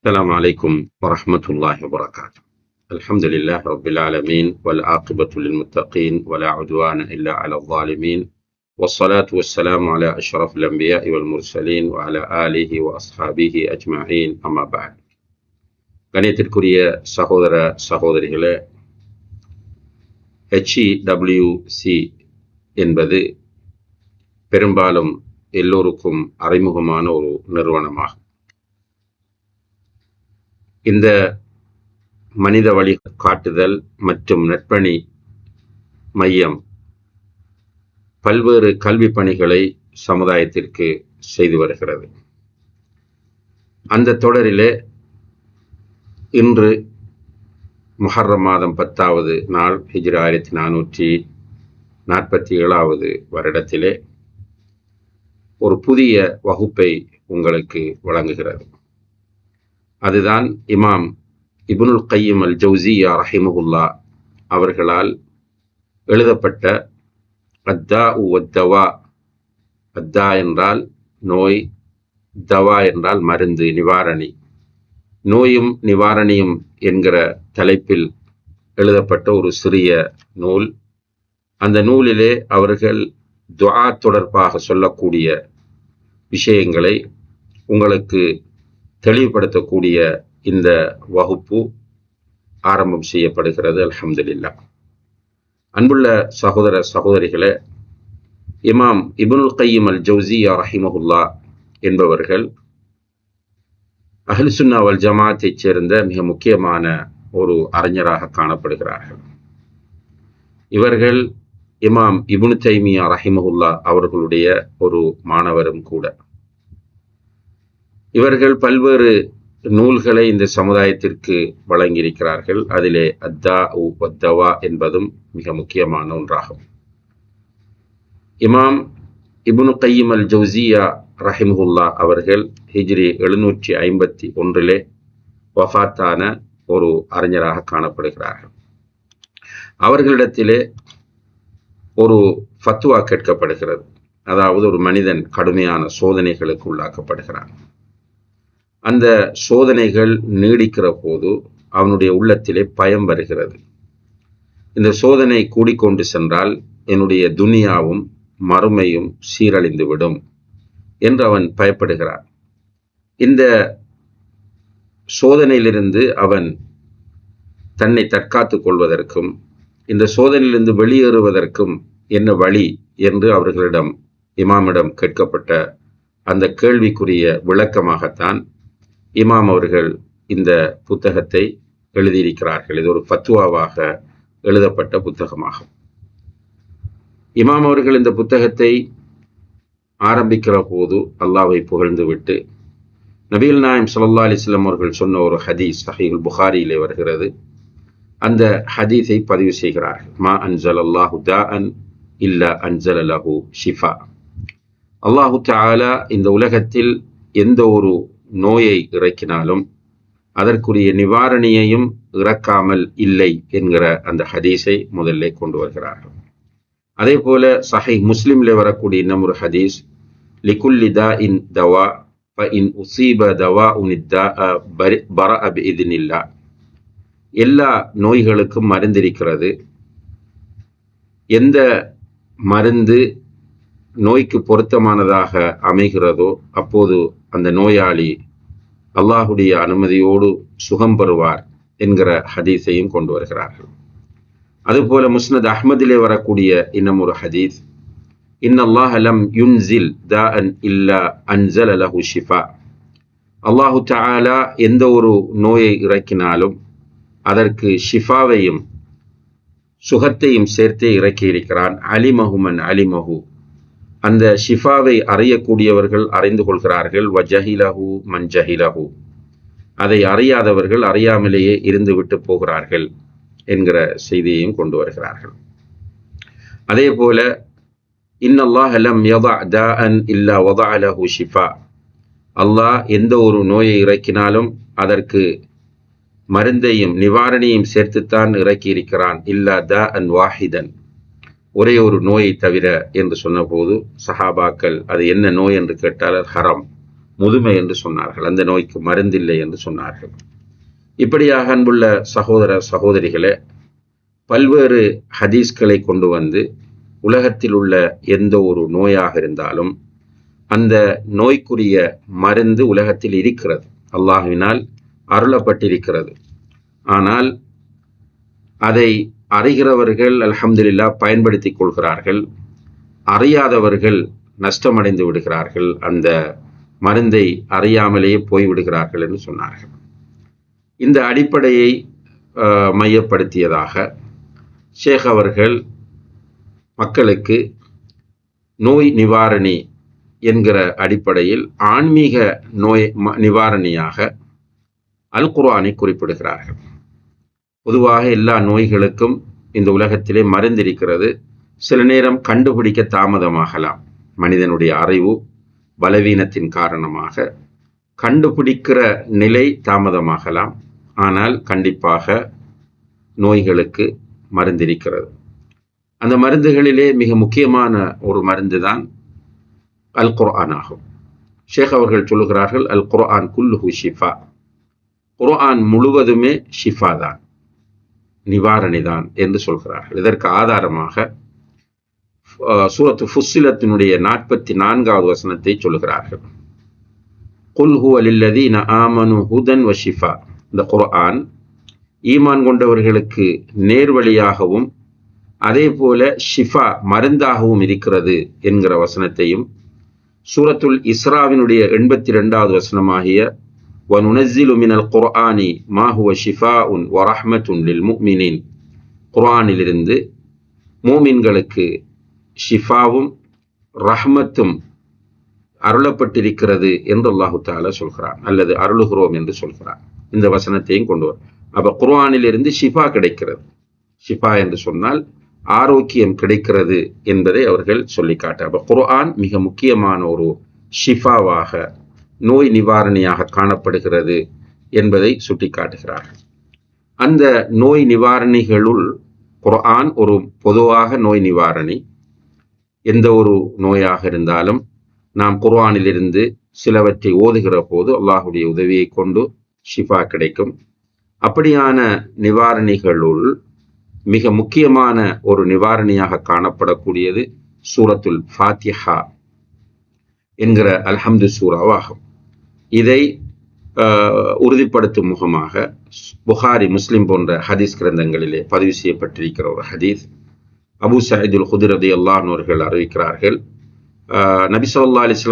السلام عليكم ورحمة الله وبركاته الحمد لله رب العالمين والعاقبة للمتقين ولا عدوان إلا على الظالمين والصلاة والسلام على أشرف الأنبياء والمرسلين وعلى آله وأصحابه أجمعين أما بعد கணியத்திற்குரிய சகோதர சகோதரிகளே ஹெச்இடபிள்யூசி என்பது பெரும்பாலும் எல்லோருக்கும் அறிமுகமான ஒரு நிறுவனமாகும் இந்த மனித வழி காட்டுதல் மற்றும் நட்பணி மையம் பல்வேறு கல்வி பணிகளை சமுதாயத்திற்கு செய்து வருகிறது. அந்த தொடரிலே இன்று முஹர்ரம் மாதம் பத்தாவது நாள் ஹிஜ்ர ஆயிரத்தி நானூற்றி நாற்பத்தி ஏழாவது வருடத்திலே ஒரு புதிய வகுப்பை உங்களுக்கு வழங்குகிறது. அதுதான் இமாம் இபுனுல் கையம் அல் ஜவுசியா ரஹிமகுல்லா அவர்களால் எழுதப்பட்ட அத்தா உவத்தவா அத்தா என்றால் நோய் தவா என்றால் மருந்து நிவாரணி. நோயும் நிவாரணியும் என்கிற தலைப்பில் எழுதப்பட்ட ஒரு சிறிய நூல். அந்த நூலிலே அவர்கள் துவா தொடர்பாக சொல்லக்கூடிய விஷயங்களை உங்களுக்கு தெளிவுபடுத்தக்கூடிய இந்த வகுப்பு ஆரம்பம் செய்யப்படுகிறது அலமதுல்லா அன்புள்ள சகோதர சகோதரிகளே இமாம் இபுனுல் கையீம் அல் ஜவுசியா ரஹிமஹுல்லா என்பவர்கள் அஹ்லுசுன்னா வல் ஜமாத்தைச் சேர்ந்த மிக முக்கியமான ஒரு அறிஞராக காணப்படுகிறார்கள். இவர்கள் இமாம் இபுனு தைமியா ரஹிமஹுல்லா அவர்களுடைய ஒரு மாணவரும் கூட. இவர்கள் பல்வேறு நூல்களை இந்த சமுதாயத்திற்கு வழங்கியிருக்கிறார்கள். அதிலே அத்தா உ வத்தவா என்பதும் மிக முக்கியமான ஒன்றாகும். இமாம் இபுனு கையம் அல் ஜவுசியா ரஹிமுல்லா அவர்கள் ஹிஜ்ரி எழுநூற்றி ஐம்பத்தி ஒன்றிலே வஃத்தான ஒரு அறிஞராக காணப்படுகிறார்கள். அவர்களிடத்திலே ஒரு ஃபத்துவா கேட்கப்படுகிறது. அதாவது ஒரு மனிதன் கடுமையான சோதனைகளுக்கு உள்ளாக்கப்படுகிறான். அந்த சோதனைகள் நீடிக்கிற போது அவனுடைய உள்ளத்திலே பயம் வருகிறது. இந்த சோதனை கூடிக்கொண்டு சென்றால் என்னுடைய துனியாவும் மறுமையும் சீரழிந்துவிடும் என்று அவன் பயப்படுகிறான். இந்த சோதனையிலிருந்து அவன் தன்னை தற்காத்துக் கொள்வதற்கும் இந்த சோதனையிலிருந்து வெளியேறுவதற்கும் என்ன வழி என்று அவர்களிடம் இமாமிடம் கேட்கப்பட்ட அந்த கேள்விக்குரிய விளக்கமாகத்தான் இமாம் அவர்கள் இந்த புத்தகத்தை எழுதியிருக்கிறார்கள். இது ஒரு ஃபத்துவாவாக எழுதப்பட்ட புத்தகமாகும். இமாம் அவர்கள் இந்த புத்தகத்தை ஆரம்பிக்கிற போது அல்லாவை புகழ்ந்து விட்டு நபீல் நாயம் சல்லா அலிஸ்லாம் அவர்கள் சொன்ன ஒரு ஹதீஸ் சஹீல் புகாரியிலே வருகிறது. அந்த ஹதீஸை பதிவு செய்கிறார்கள். மா அன்சல் அல்லாஹு தா அன் இல்லா அன்சல் அல்லாஹு ஷிஃபா. அல்லாஹு தாலா இந்த உலகத்தில் எந்த ஒரு நோயை இறக்கினாலும் அதற்குரிய நிவாரணியையும் இறக்காமல் இல்லை என்கிற அந்த ஹதீஸை முதல்ல கொண்டு வருகிறார்கள். அதே போல சஹை முஸ்லிம்ல வரக்கூடிய இன்னமொரு ஒரு ஹதீஸ் லிகுல்லிதா இன் தவா இன் உசீப தவா உனித்தா பர அப் இதுனில்லா எல்லா நோய்களுக்கும் மருந்திருக்கிறது. எந்த மருந்து நோய்க்கு பொருத்தமானதாக அமைகிறதோ அப்போது அந்த நோயாளி அல்லாஹுடைய அனுமதியோடு சுகம் பெறுவார் என்கிற ஹதீஸையும் கொண்டு வருகிறார்கள். அதுபோல முஸ்னத் அஹ்மதிலே வரக்கூடிய இன்னும் ஒரு ஹதீஸ் இன்னல்லாஹ் அலம் யுன்சில் த அன் இல்லா அன்சல் அலஹு ஷிஃபா. அல்லாஹு தாலா எந்த ஒரு நோயை இறக்கினாலும் அதற்கு ஷிஃபாவையும் சுகத்தையும் சேர்த்தே இறக்கியிருக்கிறான். அலிமஹுமன் அலிமஹு. அந்த ஷிஃபாவை அறியக்கூடியவர்கள் அறிந்து கொள்கிறார்கள். வஜஹிலஹு மஞ்சஹிலஹு அதை அறியாதவர்கள் அறியாமலேயே இருந்து விட்டு போகிறார்கள் என்கிற செய்தியையும் கொண்டு வருகிறார்கள். அதே போல இன்னல்லாஹ் லம் யதா அன் இல்லா வதா லஹு ஷிஃபா. அல்லாஹ் எந்த ஒரு நோயை இறக்கினாலும் அதற்கு மருந்தையும் நிவாரணியும் சேர்த்துத்தான் இறக்கி இருக்கிறான் இல்லா தா அன் வாஹிதன். ஒரே ஒரு நோயை தவிர என்று சொன்னபோது சஹாபாக்கள் அது என்ன நோய் என்று கேட்டால் ஹரம் முதுமை என்று சொன்னார்கள். அந்த நோய்க்கு மருந்தில்லை என்று சொன்னார்கள். இப்படியாக அன்புள்ள சகோதர சகோதரிகளே பல்வேறு ஹதீஸ்களை கொண்டு வந்து உலகத்தில் உள்ள எந்த ஒரு நோயாக இருந்தாலும் அந்த நோய்க்குரிய மருந்து உலகத்தில் இருக்கிறது. அல்லாஹுவினால் அருளப்பட்டிருக்கிறது. ஆனால் அதை அறிகிறவர்கள் அலமதுல்லா பயன்படுத்திக் கொள்கிறார்கள். அறியாதவர்கள் நஷ்டமடைந்து விடுகிறார்கள். அந்த மருந்தை அறியாமலேயே போய்விடுகிறார்கள் என்று சொன்னார்கள். இந்த அடிப்படையை மையப்படுத்தியதாக ஷேக் அவர்கள் மக்களுக்கு நோய் நிவாரணி என்கிற அடிப்படையில் ஆன்மீக நோய் ம- நிவாரணியாக அல் குர்ஆனை குறிப்பிடுகிறார்கள். பொதுவாக எல்லா நோய்களுக்கும் இந்த உலகத்திலே மருந்திருக்கிறது. சில நேரம் கண்டுபிடிக்க தாமதமாகலாம். மனிதனுடைய அறிவு பலவீனத்தின் காரணமாக கண்டுபிடிக்கிற நிலை தாமதமாகலாம். ஆனால் கண்டிப்பாக நோய்களுக்கு மருந்திருக்கிறது. அந்த மருந்துகளிலே மிக முக்கியமான ஒரு மருந்து தான் அல் குர்ஆன் ஆகும். ஷேக் அவர்கள் சொல்லுகிறார்கள் அல் குர்ஆன் குல்லுஹு ஷிஃபா. குர்ஆன் முழுவதுமே ஷிஃபா தான். நிவாரணிதான் என்று சொல்கிறார்கள். இதற்கு ஆதாரமாக சூரத்து ஃபுஸ்ஸிலத்தினுடைய நாற்பத்தி நான்காவது வசனத்தை சொல்கிறார்கள். குல் ஹுவலில்லதி ந ஆமனு ஹுதன் வஷிஃபா இந்த குர்ஆன் ஈமான் கொண்டவர்களுக்கு நேர்வழியாகவும் அதே போல ஷிஃபா மருந்தாகவும் இருக்கிறது என்கிற வசனத்தையும் சூரத்துல் இஸ்ராவினுடைய எண்பத்தி ரெண்டாவது வசனமாகிய வனுனஸ்ஸிலு மினல் குர்ஆனி மா ஹுவ ஷிஃபாஉன் வ ரஹ்மத்துன் லில் முக்மினின் குர்ஆனிலிருந்து மூமின்களுக்கு ஷிஃபாவும் ரஹ்மத்தும் அருளப்பட்டிருக்கிறது என்று அல்லாஹு தாலா சொல்கிறான். அல்லது அருளுகிறோம் என்று சொல்கிறான். இந்த வசனத்தையும் கொண்டு வரும் அப்போ குர்ஆனிலிருந்து ஷிஃபா கிடைக்கிறது. ஷிஃபா என்று சொன்னால் ஆரோக்கியம் கிடைக்கிறது என்பதை அவர்கள் சொல்லிக்காட்ட. அப்போ குர்ஆன் மிக முக்கியமான ஒரு ஷிஃபாவாக நோய் நிவாரணியாக காணப்படுகிறது என்பதை சுட்டிக்காட்டுகிறார். அந்த நோய் நிவாரணிகளுள் குர்ஆன் ஒரு பொதுவாக நோய் நிவாரணி. எந்த ஒரு நோயாக இருந்தாலும் நாம் குர்ஆனிலிருந்து சிலவற்றை ஓதுகிற போது அல்லாஹுடைய உதவியை கொண்டு ஷிஃபா கிடைக்கும். அப்படியான நிவாரணிகளுள் மிக முக்கியமான ஒரு நிவாரணியாக காணப்படக்கூடியது சூரத்துல் ஃபாத்திஹா என்கிற அல்ஹம்து சூராவாகும். இதை உறுதிப்படுத்தும் முகமாக புகாரி முஸ்லிம் போன்ற ஹதீஸ் கிரந்தங்களிலே பதிவு செய்யப்பட்டிருக்கிற ஒரு ஹதீஸ். அபு சயீதுல் குதிரதி அல்லாஹர்கள் அறிவிக்கிறார்கள். ஆஹ், நபி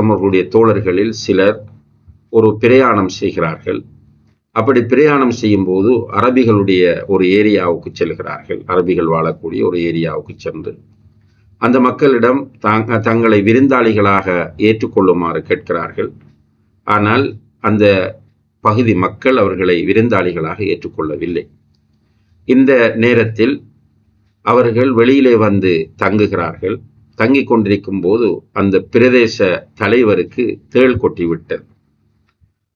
அவர்களுடைய தோழர்களில் சிலர் ஒரு பிரயாணம் செய்கிறார்கள். அப்படி பிரயாணம் செய்யும்போது அரபிகளுடைய ஒரு ஏரியாவுக்கு செல்கிறார்கள். அரபிகள் வாழக்கூடிய ஒரு ஏரியாவுக்கு சென்று அந்த மக்களிடம் தாங்க தங்களை விருந்தாளிகளாக ஏற்றுக்கொள்ளுமாறு கேட்கிறார்கள். ஆனால் அந்த பகுதி மக்கள் அவர்களை விருந்தாளிகளாக ஏற்றுக்கொள்ளவில்லை. இந்த நேரத்தில் அவர்கள் வெளியிலே வந்து தங்குகிறார்கள். தங்கிக் கொண்டிருக்கும் போது அந்த பிரதேச தலைவருக்கு தேள் கொட்டிவிட்டது.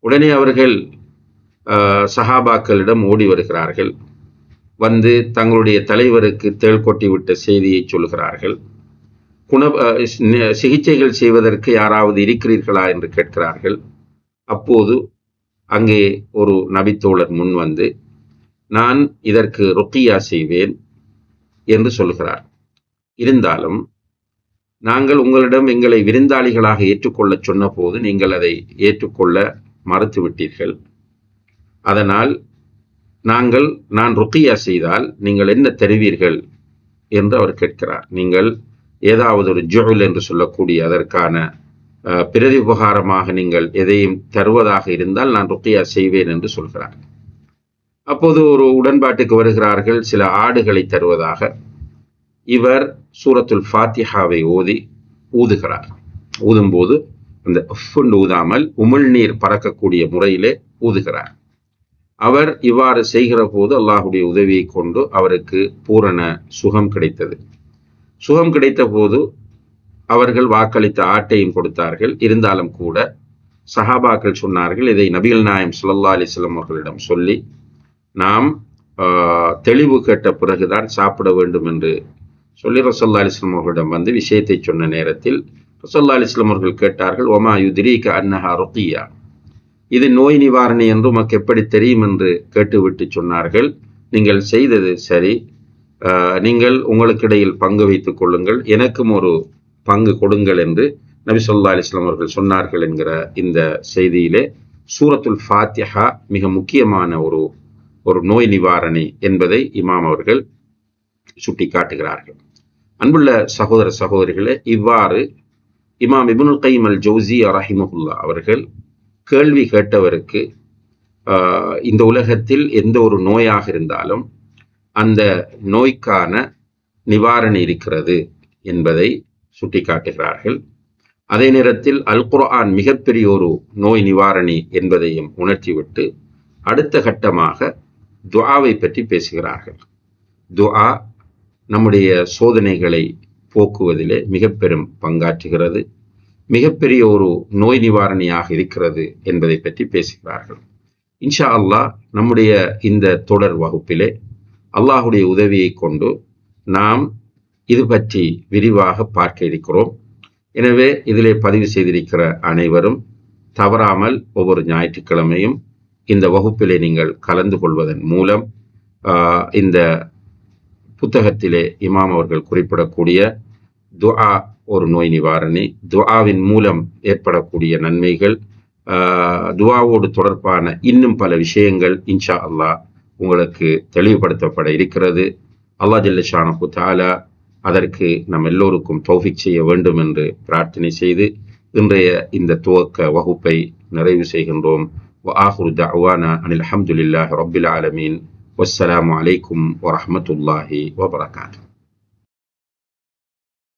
உடனே அவர்கள் சஹாபாக்களிடம் ஓடி வருகிறார்கள். வந்து தங்களுடைய தலைவருக்கு தேள் கொட்டிவிட்ட செய்தியை சொல்கிறார்கள். குண சிகிச்சைகள் செய்வதற்கு யாராவது இருக்கிறீர்களா என்று கேட்கிறார்கள். அப்போது அங்கே ஒரு நபித்தோழர் முன் வந்து நான் இதற்கு ருக்கியா செய்வேன் என்று சொல்கிறார் இருந்தாலும் நாங்கள் உங்களிடம் எங்களை விருந்தாளிகளாக ஏற்றுக்கொள்ளச் சொன்னபோது நீங்கள் அதை ஏற்றுக்கொள்ள மறுத்துவிட்டீர்கள். அதனால் நாங்கள் நான் ருக்கியா செய்தால் நீங்கள் என்ன தருவீர்கள்? என்று அவர் கேட்கிறார். நீங்கள் ஏதாவது ஒரு ஜுல் என்று சொல்லக்கூடிய அதற்கான பிரதி உபகாரமாக நீங்கள் எதையும் தருவதாக இருந்தால் நான் ருக்கியா செய்வேன் என்று சொல்கிறார் அப்போது ஒரு உடன்பாட்டுக்கு வருகிறார்கள் சில ஆடுகளை தருவதாக. இவர் சூரத்துல் ஃபாத்திஹாவை ஓதி ஊதுகிறார். ஊதும்போது அந்த உஃப்னு ஊதாமல் உமிழ்நீர் பறக்கக்கூடிய முறையிலே ஊதுகிறார். அவர் இவ்வாறு செய்கிற போது அல்லாஹுடைய உதவியை கொண்டு அவருக்கு பூரண சுகம் கிடைத்தது. சுகம் கிடைத்த போது அவர்கள் வாக்களித்த ஆட்டையும் கொடுத்தார்கள். இருந்தாலும் கூட சஹாபாக்கள் சொன்னார்கள் இதை நபிகள் நாயம் சுல்லா அலைஹி அவர்களிடம் சொல்லி நாம் ஆஹ், தெளிவு கேட்ட பிறகுதான் சாப்பிட வேண்டும் என்று சொல்லி ரசல்லா அலிஸ்லாம் அவர்களிடம் வந்து விஷயத்தை சொன்ன நேரத்தில் ரசல்லா அலிஸ்லாம் அவர்கள் கேட்டார்கள் ஒமா யுதிரீக அன்னஹா ருக்கியா? இது நோய் நிவாரணி என்று உமக்கு எப்படி தெரியும் என்று கேட்டுவிட்டு சொன்னார்கள். நீங்கள் செய்தது சரி. நீங்கள் உங்களுக்கு இடையில் பங்கு வைத்துக் கொள்ளுங்கள். எனக்கும் ஒரு பங்கு கொடுங்கள் என்று நபி சொல்லா அலிஸ்லாம் அவர்கள் சொன்னார்கள் என்கிற இந்த செய்தியிலே சூரத்துல் ஃபாத்திஹா மிக முக்கியமான ஒரு ஒரு நோய் நிவாரணி என்பதை இமாம் அவர்கள் சுட்டி காட்டுகிறார்கள் அன்புள்ள சகோதர சகோதரிகளே இவ்வாறு இமாம் இபுனுல் கைம் அல் ஜோசி ரஹிமஹுல்லா அவர்கள் கேள்வி கேட்டவருக்கு இந்த உலகத்தில் எந்த ஒரு நோயாக இருந்தாலும் அந்த நோய்க்கான நிவாரணி இருக்கிறது என்பதை சுட்டிக்காட்டுகிறார்கள் அதே நேரத்தில் அல் குர்ஆன் மிகப்பெரிய ஒரு நோய் நிவாரணி என்பதையும் உணர்த்திவிட்டு அடுத்த கட்டமாக துஆவை பற்றி பேசுகிறார்கள். துஆ நம்முடைய சோதனைகளை போக்குவதிலே மிக பெரும் பங்காற்றுகிறது. மிகப்பெரிய ஒரு நோய் நிவாரணியாக இருக்கிறது என்பதை பற்றி பேசுகிறார்கள். இன்ஷா அல்லாஹ் நம்முடைய இந்த தொடர் வகுப்பிலே அல்லாஹுடைய உதவியை கொண்டு நாம் இது பற்றி விரிவாக பார்க்க இருக்கிறோம். எனவே இதிலே பதிவு செய்திருக்கிற அனைவரும் தவறாமல் ஒவ்வொரு ஞாயிற்றுக்கிழமையும் இந்த வகுப்பிலே நீங்கள் கலந்து கொள்வதன் மூலம் இந்த புத்தகத்திலே இமாம் அவர்கள் குறிப்பிடக்கூடிய துஆ ஒரு நோய் நிவாரணி துஆவின் மூலம் ஏற்படக்கூடிய நன்மைகள் துவாவோடு தொடர்பான இன்னும் பல விஷயங்கள் இன்ஷா அல்லாஹ் உங்களுக்கு தெளிவுபடுத்தப்பட இருக்கிறது. அல்லா ஜல்லஷானு தாலா அதற்கு நம் எல்லோருக்கும் தௌஃபிக் செய்ய வேண்டும் என்று பிரார்த்தனை செய்து இன்றைய இந்த துவக்க வகுப்பை நிறைவு செய்கின்றோம் وآخر دعوانا أن الحمد لله رب العالمين والسلام عليكم ورحمة الله وبركاته